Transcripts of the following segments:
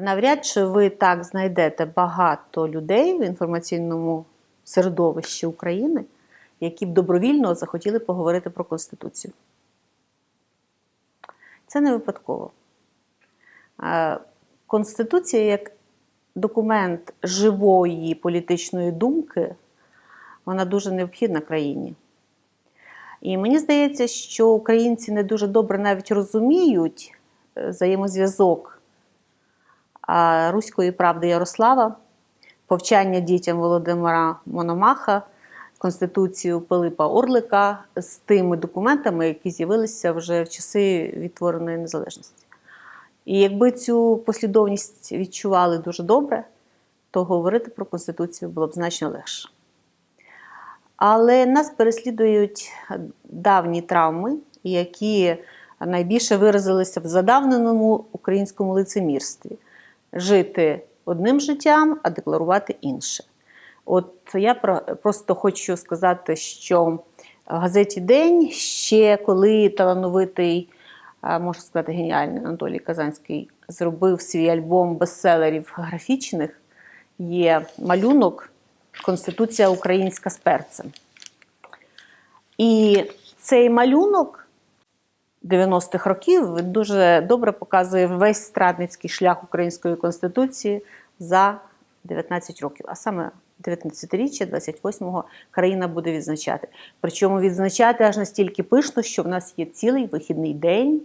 Навряд чи ви так знайдете багато людей в інформаційному середовищі України, які б добровільно захотіли поговорити про Конституцію. Це не випадково. Е, Конституція як документ живої політичної думки, вона дуже необхідна країні. І мені здається, що українці не дуже добре навіть розуміють е, взаємозв'язок Руської правди Ярослава, повчання дітям Володимира Мономаха, Конституцію Пилипа Орлика з тими документами, які з'явилися вже в часи відтвореної незалежності. І якби цю послідовність відчували дуже добре, то говорити про Конституцію було б значно легше. Але нас переслідують давні травми, які найбільше виразилися в задавненому українському лицемірстві жити одним життям, а декларувати інше. От я просто хочу сказати, що в газеті День ще коли талановитий, можна сказати, геніальний Анатолій Казанський зробив свій альбом бестселерів графічних, є малюнок Конституція українська з перцем. І цей малюнок 90-х років дуже добре показує весь страдницький шлях української конституції за 19 років, а саме 19-річчя 28-го країна буде відзначати. Причому відзначати аж настільки пишно, що в нас є цілий вихідний день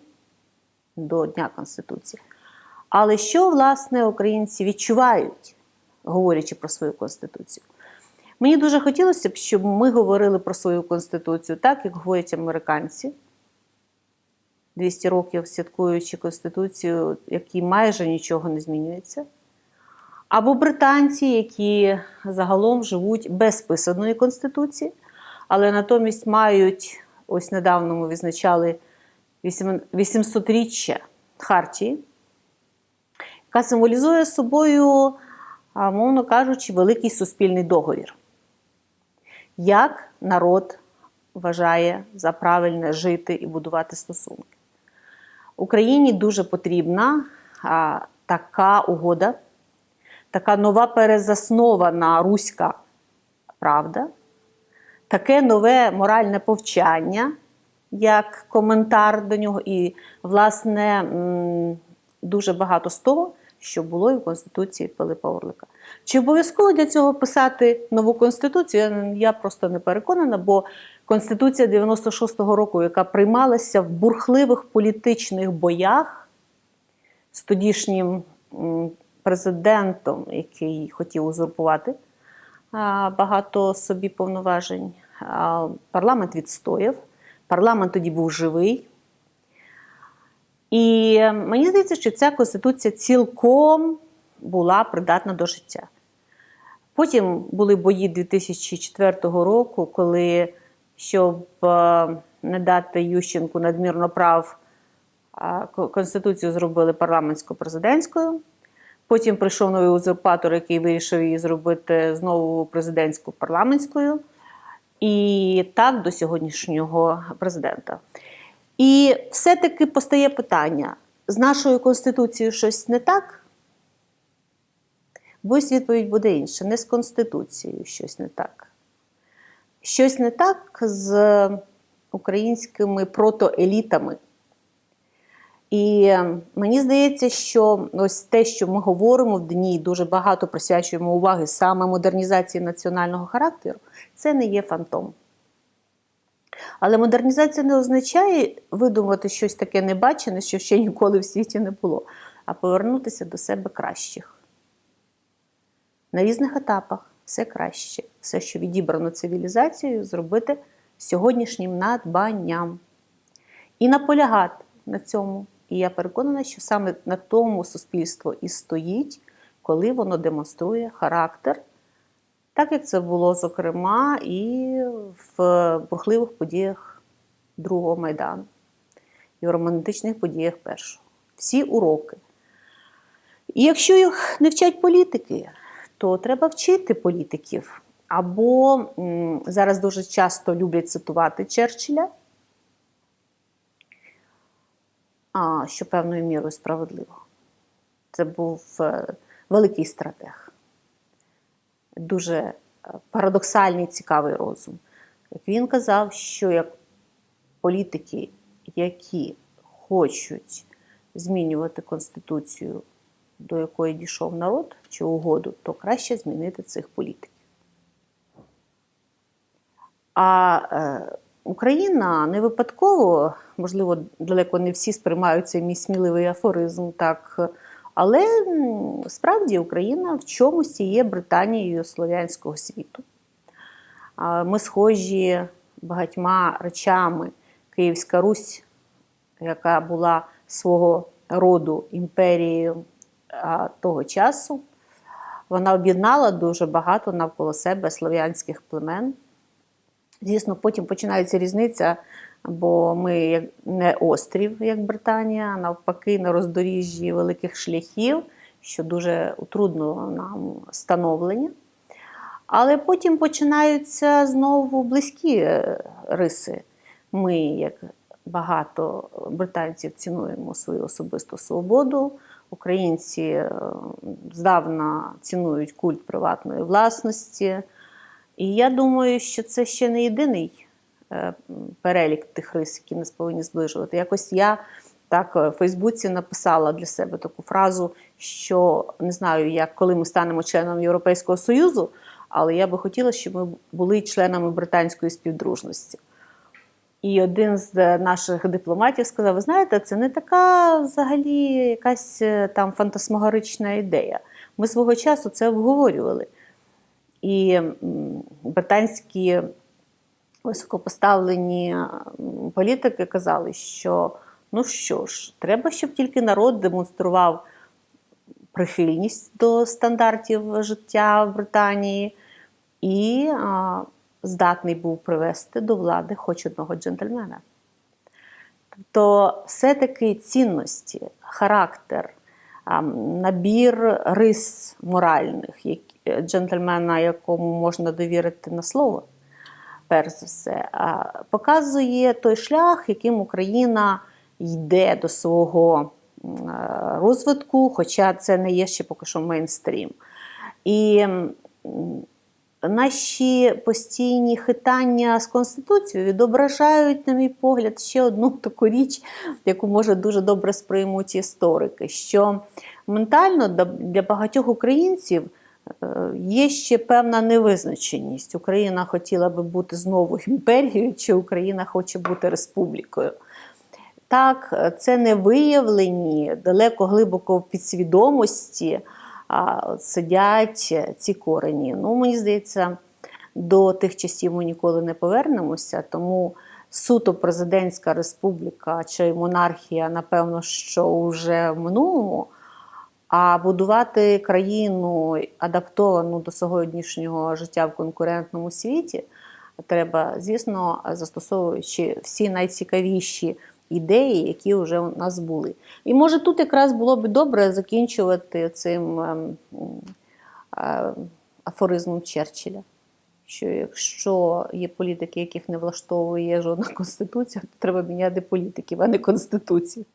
до Дня Конституції. Але що, власне, українці відчувають, говорячи про свою конституцію? Мені дуже хотілося б, щоб ми говорили про свою конституцію так, як говорять американці. 200 років святкуючи Конституцію, якій майже нічого не змінюється. Або британці, які загалом живуть без писаної Конституції, але натомість мають, ось недавно ми відзначали 800-річчя Хартії, яка символізує собою, мовно кажучи, великий суспільний договір. Як народ вважає за правильне жити і будувати стосунки. Україні дуже потрібна а, така угода, така нова перезаснована руська правда, таке нове моральне повчання, як коментар до нього, і, власне, дуже багато з того, що було і в Конституції Пилипа Орлика. Чи обов'язково для цього писати нову конституцію? Я- просто не переконана, бо Конституція 96-го року, яка приймалася в бурхливих політичних боях з тодішнім президентом, який хотів узурпувати багато собі повноважень, парламент відстояв. Парламент тоді був живий. І мені здається, що ця конституція цілком була придатна до життя. Потім були бої 2004 року, коли, щоб е, не дати Ющенку надмірно прав, Конституцію зробили парламентсько-президентською. Потім прийшов новий узурпатор, який вирішив її зробити знову президентсько-парламентською. І так до сьогоднішнього президента. І все-таки постає питання: з нашою Конституцією щось не так? Боюсь, відповідь буде інша. Не з Конституцією щось не так. Щось не так з українськими протоелітами. І мені здається, що ось те, що ми говоримо в дні, дуже багато присвячуємо уваги саме модернізації національного характеру, це не є фантом. Але модернізація не означає видумати щось таке небачене, що ще ніколи в світі не було, а повернутися до себе кращих. На різних етапах все краще, все, що відібрано цивілізацією, зробити сьогоднішнім надбанням. І наполягати на цьому. І я переконана, що саме на тому суспільство і стоїть, коли воно демонструє характер, так як це було, зокрема, і в бурхливих подіях Другого Майдану, і в романтичних подіях першого. Всі уроки. І якщо їх не вчать політики, то треба вчити політиків. Або зараз дуже часто люблять цитувати Черчилля, що певною мірою справедливо. Це був е, великий стратег, дуже е, парадоксальний, цікавий розум. Як він казав, що як політики, які хочуть змінювати конституцію, до якої дійшов народ чи угоду, то краще змінити цих політиків. А е, Україна не випадково, можливо, далеко не всі сприймають цей мій сміливий афоризм, так, але справді Україна в чомусь є Британією слов'янського світу. Ми схожі багатьма речами. Київська Русь, яка була свого роду імперією того часу, вона об'єднала дуже багато навколо себе слов'янських племен. Звісно, потім починається різниця, бо ми не острів, як Британія, а навпаки, на роздоріжжі великих шляхів, що дуже утруднило нам становлення. Але потім починаються знову близькі е, риси. Ми, як багато британців, цінуємо свою особисту свободу. Українці е, здавна цінують культ приватної власності. І я думаю, що це ще не єдиний е, перелік тих рис, які нас повинні зближувати. Якось я так е, в Фейсбуці написала для себе таку фразу, що не знаю, як коли ми станемо членом Європейського Союзу, але я би хотіла, щоб ми були членами британської співдружності. І один з е, наших дипломатів сказав: ви знаєте, це не така взагалі якась е, там фантасмагорична ідея. Ми свого часу це обговорювали. І британські високопоставлені політики казали, що ну що ж, треба, щоб тільки народ демонстрував прихильність до стандартів життя в Британії і здатний був привести до влади хоч одного джентльмена. Тобто, все-таки цінності, характер, набір рис моральних, джентльмена, якому можна довірити на слово, перш за все, показує той шлях, яким Україна йде до свого е, розвитку, хоча це не є ще поки що мейнстрім. І наші постійні хитання з Конституцією відображають, на мій погляд, ще одну таку річ, яку може дуже добре сприймуть історики, що ментально для- багатьох українців е, є ще певна невизначеність. Україна хотіла би бути знову імперією, чи Україна хоче бути республікою. Так, це не виявлені далеко глибоко в підсвідомості сидять ці корені. Ну, мені здається, до тих часів ми ніколи не повернемося, тому суто президентська республіка чи монархія, напевно, що вже в минулому. А будувати країну адаптовану до сьогоднішнього життя в конкурентному світі треба, звісно, застосовуючи всі найцікавіші ідеї, які вже у нас були. І може тут якраз було б добре закінчувати цим ем, е, афоризмом Черчилля. Що якщо є політики, яких не влаштовує жодна конституція, то треба міняти політиків, а не конституцію.